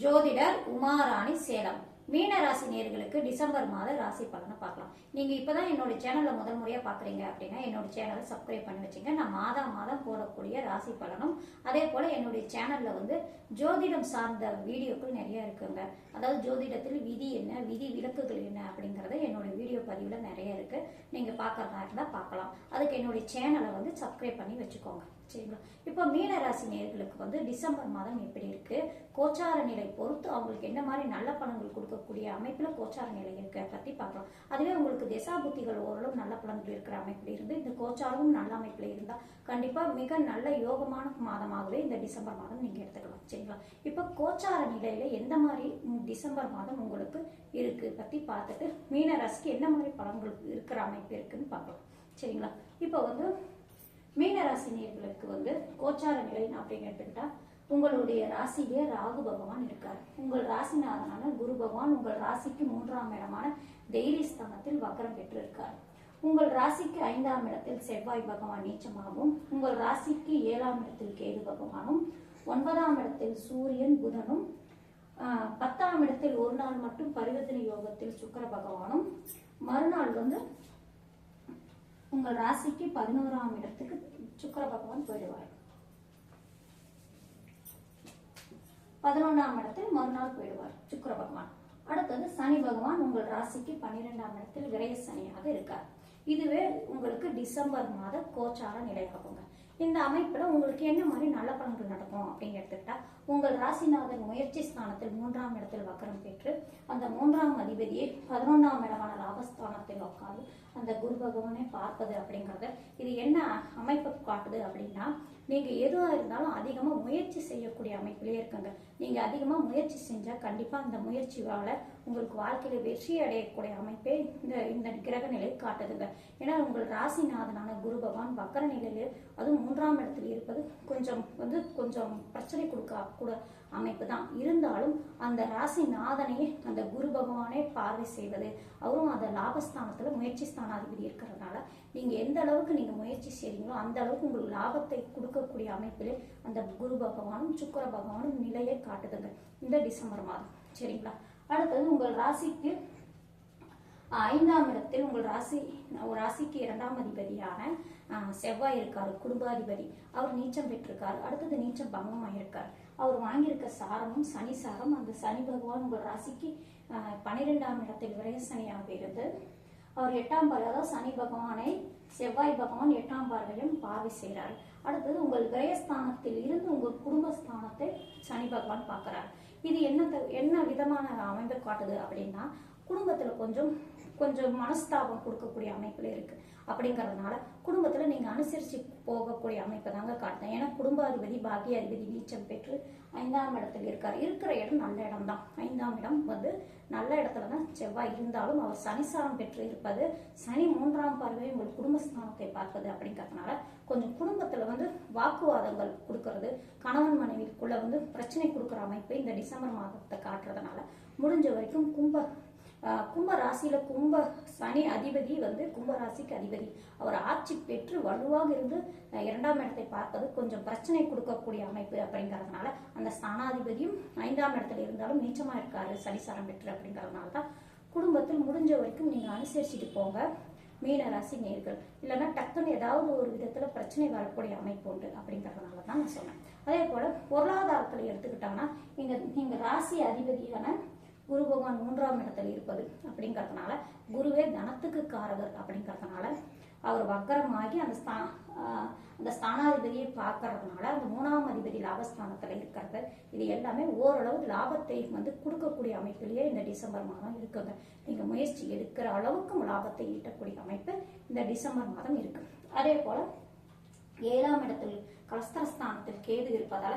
ஜோதிடர் உமாராணி சேலம். மீன ராசி நேர்களுக்கு டிசம்பர் மாத ராசி பலனை பார்க்கலாம். நீங்க இப்பதான் என்னோட சேனல்ல முதல் முறையா பாக்குறீங்க அப்படின்னா என்னோட சேனலை சப்ஸ்கிரைப் பண்ணி வச்சுங்க. நான் மாதா மாதம் போடக்கூடிய ராசி பலனும் அதே போல என்னுடைய சேனல்ல வந்து ஜோதிடம் சார்ந்த வீடியோக்கள் நிறைய இருக்குங்க. அதாவது ஜோதிடத்தில் விதி என்ன விதி விலக்குகள் என்ன அப்படிங்கறது என்னோட வீடியோ பதிவுல நிறைய இருக்கு. நீங்க பாக்குறதா இருந்தா பார்க்கலாம் அதுக்கு என்னுடைய சேனலை வந்து சப்ஸ்கிரைப் பண்ணி வச்சுக்கோங்க. சரிங்களா இப்போ மீன ராசி நேர்களுக்கு வந்து டிசம்பர் மாதம் எப்படி இருக்கு? கோச்சார நிலை பொறுத்து அவங்களுக்கு என்ன மாதிரி நல்ல பலன்கள் கொடுக்கக்கூடிய அமைப்புல கோச்சார நிலை இருக்க பத்தி பார்க்கலாம். அதுவே உங்களுக்கு திசா புத்திகள் ஓரளவு நல்ல பலன்கள் இருக்கிற அமைப்புல இருந்து இந்த கோச்சாரமும் நல்ல அமைப்புல இருந்தா கண்டிப்பா மிக நல்ல யோகமான மாதமாகவே இந்த டிசம்பர் மாதம் நீங்க எடுத்துக்கலாம். சரிங்களா? இப்போ கோச்சார நிலையில எந்த மாதிரி டிசம்பர் மாதம் உங்களுக்கு இருக்கு பத்தி பார்த்துட்டு மீன ராசிக்கு என்ன மாதிரி பலன்கள் இருக்கிற அமைப்பு இருக்குன்னு பார்க்கலாம். சரிங்களா? இப்போ வந்து மீனராசி நேர்களுக்கு வந்து கோச்சார நிலை அப்படின்னு எடுத்துக்கிட்டா உங்களுடைய ராசியிலே ராகு பகவான் இருக்கார். உங்கள் ராசிநாதனான குரு பகவான் உங்கள் ராசிக்கு மூன்றாம் இடமான தைரிய ஸ்தானத்தில் வக்கரம் பெற்று இருக்கார் உங்கள் ராசிக்கு ஐந்தாம் இடத்தில் செவ்வாய் பகவான் நீச்சமாகவும் உங்கள் ராசிக்கு ஏழாம் இடத்தில் கேது பகவானும் ஒன்பதாம் இடத்தில் சூரியன் புதனும் பத்தாம் இடத்தில் ஒரு நாள் மட்டும் பரிவர்த்தனை யோகத்தில் சுக்கிர பகவானும் மறுநாள் வந்து உங்கள் ராசிக்கு பதினோராம் இடத்துக்கு சுக்கிர பகவான் போயிடுவார். பதினொன்றாம் இடத்தில் மறுநாள் போயிடுவார் சுக்கர பகவான். அடுத்தது சனி பகவான் உங்கள் ராசிக்கு பன்னிரெண்டாம் இடத்தில் விரைய சனியாக இருக்கார். இதுவே உங்களுக்கு டிசம்பர் மாத கோச்சார நிலையாகுங்க. இந்த அமைப்புல உங்களுக்கு என்ன மாதிரி நல்ல பலன்கள் நடக்கும் அப்படின்னு எடுத்துக்கிட்டா உங்கள் ராசிநாதன் முயற்சி ஸ்தானத்தில் மூன்றாம் இடத்தில் வக்கரம் பெற்று அந்த மூன்றாம் அதிபதியை பதினொன்றாம் இடமான லாபஸ்தானத்தில் உட்கார்ந்து அந்த குரு பகவானை பார்ப்பது அப்படிங்கறது இது என்ன அமைப்பை காட்டுது அப்படின்னா நீங்க எதுவா இருந்தாலும் அதிகமா முயற்சி செய்யக்கூடிய அமைப்பிலே இருக்குங்க. நீங்க அதிகமா முயற்சி செஞ்சா கண்டிப்பா அந்த முயற்சியால உங்களுக்கு வாழ்க்கையில வெற்றி அடையக்கூடிய அமைப்பே இந்த இந்த கிரக நிலை காட்டுதுங்க. ஏன்னா உங்கள் ராசிநாதனான குரு பகவான் வக்கர நிலையில் அதுவும் மூன்றாம் இடத்தில் இருப்பது கொஞ்சம் வந்து கொஞ்சம் பிரச்சனை கொடுக்க கூட அமைப்பு தான் இருந்தாலும் அந்த ராசிநாதனையே அந்த குரு பகவானே பார்வை செய்வது அவரும் அந்த லாபஸ்தானத்துல முயற்சி ஸ்தானாதிபதி இருக்கிறதுனால நீங்கள் எந்த அளவுக்கு நீங்கள் முயற்சி செய்கிறீங்களோ அந்த அளவுக்கு உங்களுக்கு லாபத்தை கொடுக்கக்கூடிய அமைப்பில் அந்த குரு பகவானும் சுக்கிர பகவானும் நிலையை காட்டுதுங்க இந்த டிசம்பர் மாதம். சரிங்களா? அடுத்தது உங்கள் ராசிக்கு ஐந்தாம் இடத்தில் உங்கள் ராசி ஒரு ராசிக்கு இரண்டாம் அதிபதியான செவ்வாய் இருக்காரு குடும்பாதிபதி. அவர் நீச்சம் பெற்றிருக்காரு. அடுத்தது நீச்சம் பங்கமாயிருக்கார் அவர் வாங்கியிருக்க சாரமும் சனி சாரம் அந்த சனி பகவான் உங்கள் ராசிக்கு பன்னிரெண்டாம் இடத்தில் விரைய சனியாக இருந்து அவர் எட்டாம் பார்வை அதாவது சனி பகவானை செவ்வாய் பகவான் எட்டாம் பார்வையும் பார்வை செய்கிறார். அடுத்தது உங்கள் விரயஸ்தானத்தில் இருந்து உங்கள் குடும்பஸ்தானத்தை சனி பகவான் பார்க்கிறார். இது என்ன த- என்ன விதமான அமைப்பை காட்டுது அப்படின்னா குடும்பத்தில் கொஞ்சம் கொஞ்சம் மனஸ்தாபம் கொடுக்கக்கூடிய அமைப்பில் இருக்குது அப்படிங்கறதுனால குடும்பத்தில் நீங்கள் அனுசரித்து போகக்கூடிய அமைப்பை தாங்க காட்டுது ஏன்னா குடும்பாதிபதி பாக்கியாதிபதி நீச்சம் பெற்று ஐந்தாம் இடத்துல இருக்கார். இருக்கிற இடம் நல்ல இடம் தான் ஐந்தாம் இடம் வந்து நல்ல இடத்துல தான் செவ்வாய் இருந்தாலும் அவர் சனிசாரம் பெற்று இருப்பது சனி மூன்றாம் பார்வை உங்கள் குடும்பஸ்தானத்தை பார்ப்பது அப்படிங்கறதுனால கொஞ்சம் குடும்பத்தில் வந்து வாக்குவாதங்கள் கொடுக்கறது கணவன் மனைவிக்குள்ளே வந்து பிரச்சனை கொடுக்குற அமைப்பு இந்த டிசம்பர் மாதத்தை காட்டுறதுனால முடிஞ்ச வரைக்கும் கும்ப கும்ப ராசியில கும்ப சனி அதிபதி வந்து கும்ப ராசிக்கு அதிபதி. அவர் ஆட்சி பெற்று வலுவாக இருந்து இரண்டாம் இடத்தை பார்ப்பது கொஞ்சம் பிரச்சனை கொடுக்கக்கூடிய அமைப்பு அப்படிங்கறதுனால அந்த ஸ்தானாதிபதியும் ஐந்தாம் இடத்துல இருந்தாலும் நீச்சமா இருக்காரு சனிசாரம் பெற்று அப்படிங்கறதுனால தான் குடும்பத்தில் முடிஞ்ச வரைக்கும் நீங்க அனுசரிச்சுட்டு போங்க. மீன ராசி நேர்கள். இல்லைன்னா டக்குன்னு ஏதாவது ஒரு விதத்துல பிரச்சனை வரக்கூடிய அமைப்பு உண்டு அப்படிங்கறதுனால தான் நான் சொன்னேன். அதே போல பொருளாதாரத்துல எடுத்துக்கிட்டோம்னா நீங்க நீங்க ராசி அதிபதியான குரு பகவான் மூன்றாம் இடத்தில் இருப்பது அப்படிங்கறதுனால குருவே தனத்துக்கு காரகர் அப்படிங்கறதுனால அவர் வக்கரமாகி அந்த ஸ்தா அந்த ஸ்தானாதிபதியை பார்க்கறதுனால அந்த மூணாம் அதிபதி லாபஸ்தானத்துல இருக்கிறது. இது எல்லாமே ஓரளவு லாபத்தை வந்து கொடுக்கக்கூடிய அமைப்பிலேயே இந்த டிசம்பர் மாதம் இருக்குங்க. நீங்க முயற்சி எடுக்கிற அளவுக்கு லாபத்தை ஈட்டக்கூடிய அமைப்பு இந்த டிசம்பர் மாதம் இருக்கு. அதே போல ஏழாம் இடத்தில் கலஸ்தரஸ்தானத்தில் கேது இருப்பதால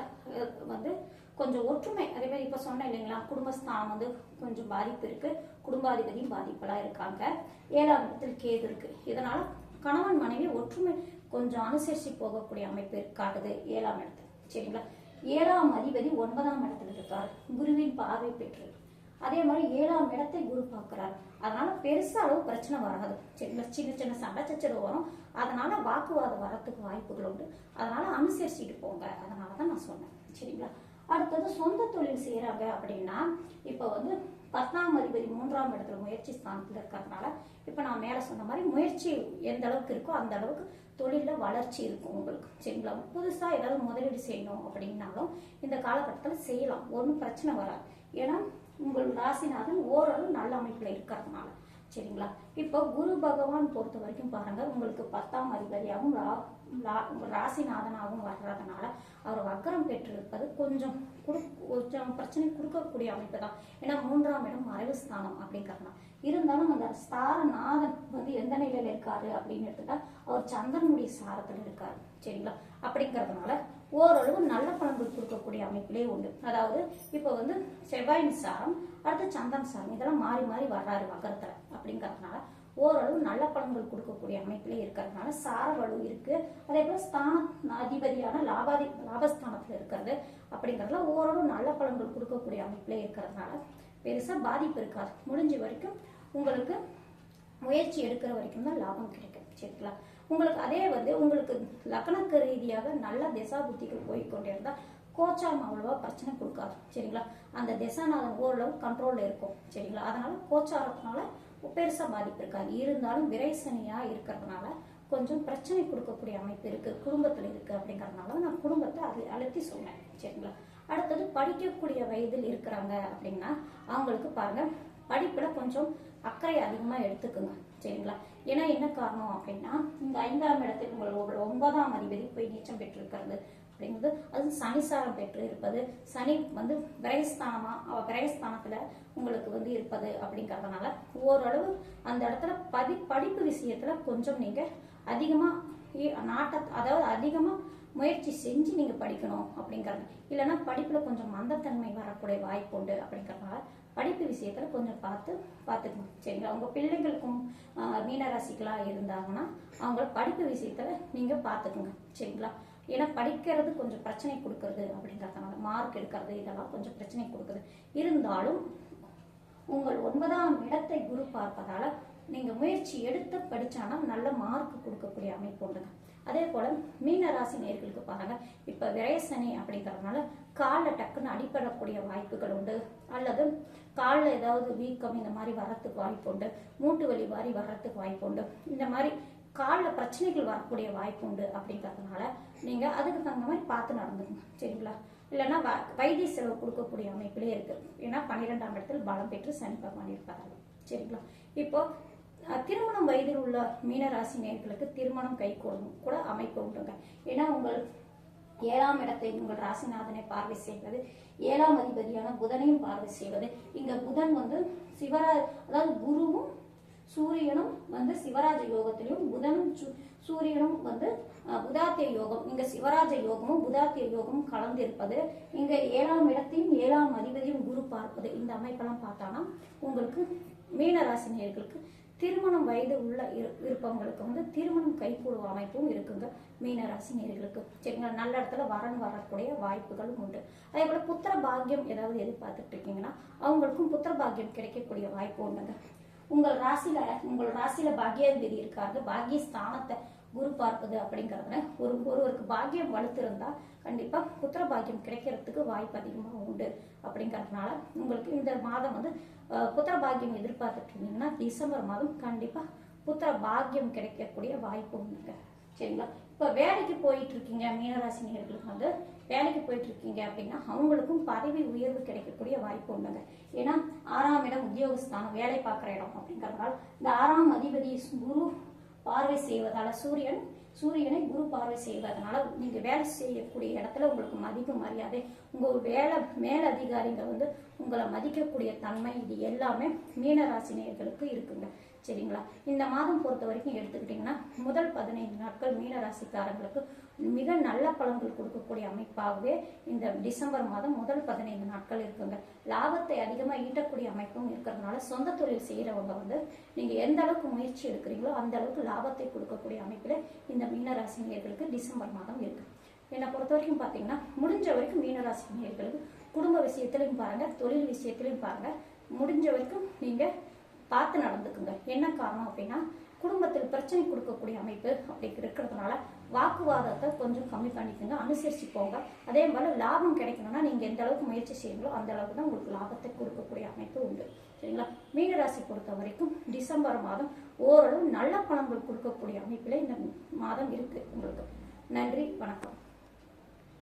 வந்து கொஞ்சம் ஒற்றுமை. அதே மாதிரி இப்ப சொன்னேன் இல்லைங்களா குடும்பஸ்தானம் வந்து கொஞ்சம் பாதிப்பு இருக்கு. குடும்பாதிபதியும் பாதிப்பெல்லாம் இருக்காங்க. ஏழாம் இடத்தில் கேது இருக்கு. இதனால கணவன் மனைவி ஒற்றுமை கொஞ்சம் அனுசரிச்சு போகக்கூடிய அமைப்பு இருக்காது ஏழாம் இடத்துல. சரிங்களா? ஏழாம் அதிபதி ஒன்பதாம் இடத்துல இருக்கார். குருவின் பார்வை பெற்று அதே மாதிரி ஏழாம் இடத்தை குரு பார்க்கிறார். அதனால பெருசா அளவு பிரச்சனை வராது. சின்ன சின்ன சின்ன சண்டை சச்சரவு வரும். அதனால வாக்குவாதம் வரத்துக்கு வாய்ப்புகள் உண்டு. அதனால அனுசரிச்சுட்டு போங்க. அதனால தான் நான் சொன்னேன். சரிங்களா? அடுத்தது சொந்த தொழில் செய்யறாங்க அப்படின்னா இப்போ வந்து பத்தாம் அதிபதி மூன்றாம் இடத்துல முயற்சி ஸ்தானத்தில் இருக்கிறதுனால இப்போ நான் மேலே சொன்ன மாதிரி முயற்சி எந்த அளவுக்கு இருக்கோ அந்த அளவுக்கு தொழிலில் வளர்ச்சி இருக்கும் உங்களுக்கு. சரிங்களா? புதுசாக ஏதாவது முதலீடு செய்யணும் அப்படின்னாலும் இந்த காலகட்டத்தில் செய்யலாம். ஒன்றும் பிரச்சனை வராது. ஏன்னா உங்கள் ராசிநாதன் ஓரளவு நல்ல அமைப்பில் இருக்கிறதுனால. சரிங்களா? இப்போ குரு பகவான் பொறுத்த வரைக்கும் பாருங்க உங்களுக்கு பத்தாம் அதிபதியாகவும் ரா- லா- ராசிநாதனாகவும் வர்றதுனால அவர் வக்கரம் பெற்றிருப்பது கொஞ்சம் குடு கொஞ்சம் பிரச்சனை கொடுக்கக்கூடிய அமைப்பு தான். ஏன்னா மூன்றாம் இடம் மறைவு ஸ்தானம் அப்படிங்கிறதுனால. இருந்தாலும் அந்த ஸ்தாரநாதன் வந்து எந்த நிலையில இருக்காரு அப்படின்னு எடுத்துட்டா அவர் சந்திரனுடைய சாரத்தில் இருக்காரு. சரிங்களா? அப்படிங்கிறதுனால ஓரளவு நல்ல பலன்கள் கொடுக்கக்கூடிய அமைப்பிலே உண்டு. அதாவது இப்போ வந்து செவ்வாயின் சாரம் அடுத்து சந்தன் சாரம் இதெல்லாம் மாறி மாறி வர்றாரு வக்கரத்துல அப்படிங்கிறதுனால ஓரளவு நல்ல பலன்கள் கொடுக்கக்கூடிய அமைப்பிலே இருக்கிறதுனால சார வலு இருக்கு. அதே போல ஸ்தான அதிபதியான லாபாதி லாபஸ்தானத்தில் இருக்கிறது அப்படிங்கிறதுல ஓரளவு நல்ல பலன்கள் கொடுக்கக்கூடிய அமைப்பிலே இருக்கிறதுனால பெருசாக பாதிப்பு இருக்காது. முடிஞ்ச வரைக்கும் உங்களுக்கு முயற்சி எடுக்கிற வரைக்கும் தான் லாபம் கிடைக்கும். சரிங்களா? உங்களுக்கு அதே வந்து உங்களுக்கு லக்னக்கு ரீதியாக நல்ல திசா புத்திகள் போய்க்கொண்டே இருந்தால் கோச்சாரம் அவ்வளோவா பிரச்சனை கொடுக்காது சரிங்களா? அந்த திசாநாதன் ஓரளவு கண்ட்ரோலில் இருக்கும் சரிங்களா? அதனால கோச்சாரத்தினால பெருசாக பாதிப்பு இருக்காது. இருந்தாலும் விரைசனியாக இருக்கிறதுனால கொஞ்சம் பிரச்சனை கொடுக்கக்கூடிய அமைப்பு இருக்குது குடும்பத்தில் இருக்குது அப்படிங்கறதுனால நான் குடும்பத்தை அது அழுத்தி சொன்னேன் சரிங்களா? அடுத்தது படிக்கக்கூடிய வயதில் இருக்கிறாங்க அப்படின்னா அவங்களுக்கு பாருங்க படிப்பில் கொஞ்சம் அக்கறை அதிகமாக எடுத்துக்குங்க சரிங்களா? ஏன்னா என்ன காரணம் அப்படின்னா இந்த ஐந்தாம் இடத்தில் உங்களோட ஒன்பதாம் அதிபதி போய் நீச்சம் பெற்றிருக்கிறது அப்படிங்கிறது. அது சனிசாரம் பெற்று இருப்பது. சனி வந்து விரயஸ்தானமா அவ விரயஸ்தானத்துல உங்களுக்கு வந்து இருப்பது அப்படிங்கறதுனால ஓரளவு அந்த இடத்துல பதி படிப்பு விஷயத்துல கொஞ்சம் நீங்க அதிகமா நாட்ட அதாவது அதிகமா முயற்சி செஞ்சு நீங்க படிக்கணும் அப்படிங்கிறது. இல்லைன்னா படிப்புல கொஞ்சம் மந்தத்தன்மை வரக்கூடிய வாய்ப்பு உண்டு அப்படிங்கிறதுனால படிப்பு விஷயத்துல கொஞ்சம் பார்த்து பார்த்துக்கணும். சரிங்களா? உங்க பிள்ளைங்களுக்கும் ஆஹ், மீனராசிகளா இருந்தாங்கன்னா அவங்க படிப்பு விஷயத்துல நீங்க பார்த்துக்குங்க. சரிங்களா? ஏன்னா படிக்கிறது கொஞ்சம் பிரச்சனை கொடுக்கறது அப்படிங்கிறதுனால மார்க் எடுக்கிறது இதெல்லாம் கொஞ்சம் பிரச்சனை கொடுக்குது. இருந்தாலும் உங்கள் ஒன்பதாம் இடத்தை குரு பார்ப்பதால நீங்க முயற்சி எடுத்து படிச்சானா நல்ல மார்க் கொடுக்கக்கூடிய அமைப்பு உண்டுங்க. அதே போல மீன ராசி நேர்களுக்கு பாருங்க. இப்ப விரயசனி அப்படிங்கறதுனால காலில் டக்குன்னு அடிபடக்கூடிய வாய்ப்புகள் உண்டு. அல்லது காலில் ஏதாவது வீக்கம் இந்த மாதிரி வர்றதுக்கு வாய்ப்பு உண்டு. மூட்டு வலி மாதிரி வர்றதுக்கு வாய்ப்பு உண்டு. இந்த மாதிரி காலில் பிரச்சனைகள் வரக்கூடிய வாய்ப்பு உண்டு அப்படிங்கறதுனால நீங்க அதுக்கு தகுந்த மாதிரி பார்த்து நடந்துக்கணும் சரிங்களா? இல்லைன்னா வ- வைத்திய செலவு கொடுக்கக்கூடிய அமைப்பிலே இருக்கு. ஏன்னா பன்னிரெண்டாம் இடத்தில் பலம் பெற்று சனி பகவான் இருப்பார்கள் சரிங்களா? இப்போ திருமணம் வயதில் உள்ள மீனராசி நேர்களுக்கு திருமணம் கைகூடும் கூட அமைப்பு உண்டுங்க ஏன்னா உங்கள் ஏழாம் இடத்தை உங்கள் ராசிநாதனை பார்வை செய்வது ஏழாம் அதிபதியான புதனையும் பார்வை செய்வது. இங்க புதன் வந்து சிவரா அதாவது குருவும் சூரியனும் வந்து சிவராஜ யோகத்திலையும் புதனும் சு- சூரியனும் வந்து புதாத்திய யோகம். இங்க சிவராஜ யோகமும் புதாத்திய யோகமும் கலந்திருப்பது. இங்க ஏழாம் இடத்தையும் ஏழாம் அதிபதியும் குரு பார்ப்பது. இந்த அமைப்பெல்லாம் பார்த்தானா உங்களுக்கு மீனராசினியர்களுக்கு திருமணம் வயது உள்ள இரு- இருப்பவங்களுக்கு வந்து திருமணம் கைகூடும் அமைப்பும் இருக்குங்க. மீனராசி நேர்களுக்கு சரிங்களா? நல்ல இடத்துல வரன் வரக்கூடிய வாய்ப்புகளும் உண்டு. அதே போல புத்திர பாக்கியம் ஏதாவது எதிர்பார்த்துட்டு இருக்கீங்கன்னா அவங்களுக்கும் புத்திர பாக்கியம் கிடைக்கக்கூடிய வாய்ப்பு உண்டுங்க. உங்கள் ராசியில உங்கள் ராசியில பாக்கியாதிபதி இருக்காரு பாக்கிய ஸ்தானத்தை குரு பார்ப்பது அப்படிங்கிறதுல ஒரு ஒருவருக்கு பாக்கியம் வலுத்திருந்தா கண்டிப்பா புத்திர பாக்கியம் கிடைக்கிறதுக்கு வாய்ப்பு அதிகமாக உண்டு அப்படிங்கிறதுனால உங்களுக்கு இந்த மாதம் வந்து புத்திர பாக்கியம் எதிர்பார்த்துட்டு இருந்தீங்கன்னா டிசம்பர் மாதம் கண்டிப்பா புத்திர பாக்கியம் கிடைக்கக்கூடிய வாய்ப்பு உண்டுங்க. சரிங்களா? இப்போ வேலைக்கு போயிட்டு இருக்கீங்க மீனராசி நேர்களுக்கு வந்து வேலைக்கு போயிட்டு இருக்கீங்க அப்படின்னா அவங்களுக்கும் பதவி உயர்வு கிடைக்கக்கூடிய வாய்ப்பு உண்டுங்க. ஏன்னா ஆறாம் இடம் உத்தியோகஸ்தானம் வேலை பார்க்குற இடம் அப்படிங்கறதுனால இந்த ஆறாம் அதிபதி குரு பார்வை செய்வதால சூரியன் சூரியனை குரு பார்வை செய்வதனால நீங்க வேலை செய்யக்கூடிய இடத்துல உங்களுக்கு மதிப்பு மரியாதை உங்க வேலை மேல் வந்து உங்களை மதிக்கக்கூடிய தன்மை இது எல்லாமே மீனராசினியர்களுக்கு இருக்குங்க. சரிங்களா? இந்த மாதம் பொறுத்த வரைக்கும் எடுத்துக்கிட்டிங்கன்னா முதல் பதினைந்து நாட்கள் மீனராசிக்காரங்களுக்கு மிக நல்ல பலன்கள் கொடுக்கக்கூடிய அமைப்பாகவே இந்த டிசம்பர் மாதம் முதல் பதினைந்து நாட்கள் இருக்குங்க. லாபத்தை அதிகமாக ஈட்டக்கூடிய அமைப்பும் இருக்கிறதுனால சொந்த தொழில் செய்கிறவங்க வந்து நீங்கள் எந்த அளவுக்கு முயற்சி எடுக்கிறீங்களோ அந்த அளவுக்கு லாபத்தை கொடுக்கக்கூடிய அமைப்பில் இந்த மீனராசி நேர்களுக்கு டிசம்பர் மாதம் இருக்கு. என்னை பொறுத்த வரைக்கும் பார்த்தீங்கன்னா முடிஞ்ச வரைக்கும் மீனராசி நேர்களுக்கு குடும்ப விஷயத்திலையும் பாருங்க தொழில் விஷயத்திலையும் பாருங்க. முடிஞ்ச வரைக்கும் நீங்கள் பார்த்து நடந்துக்குங்க. என்ன காரணம் அப்படின்னா குடும்பத்தில் பிரச்சனை கொடுக்கக்கூடிய அமைப்பு அப்படி இருக்கிறதுனால வாக்குவாதத்தை கொஞ்சம் கம்மி பண்ணிக்கோங்க அனுசரிச்சு போங்க. அதே மாதிரி லாபம் கிடைக்கணும்னா நீங்க எந்த அளவுக்கு முயற்சி செய்யுங்களோ அந்த அளவுக்கு தான் உங்களுக்கு லாபத்தை கொடுக்கக்கூடிய அமைப்பு உண்டு. சரிங்களா? மீனராசி பொறுத்த வரைக்கும் டிசம்பர் மாதம் ஓரளவு நல்ல பணங்கள் கொடுக்கக்கூடிய அமைப்பில் இந்த மாதம் இருக்கு உங்களுக்கு. நன்றி வணக்கம்.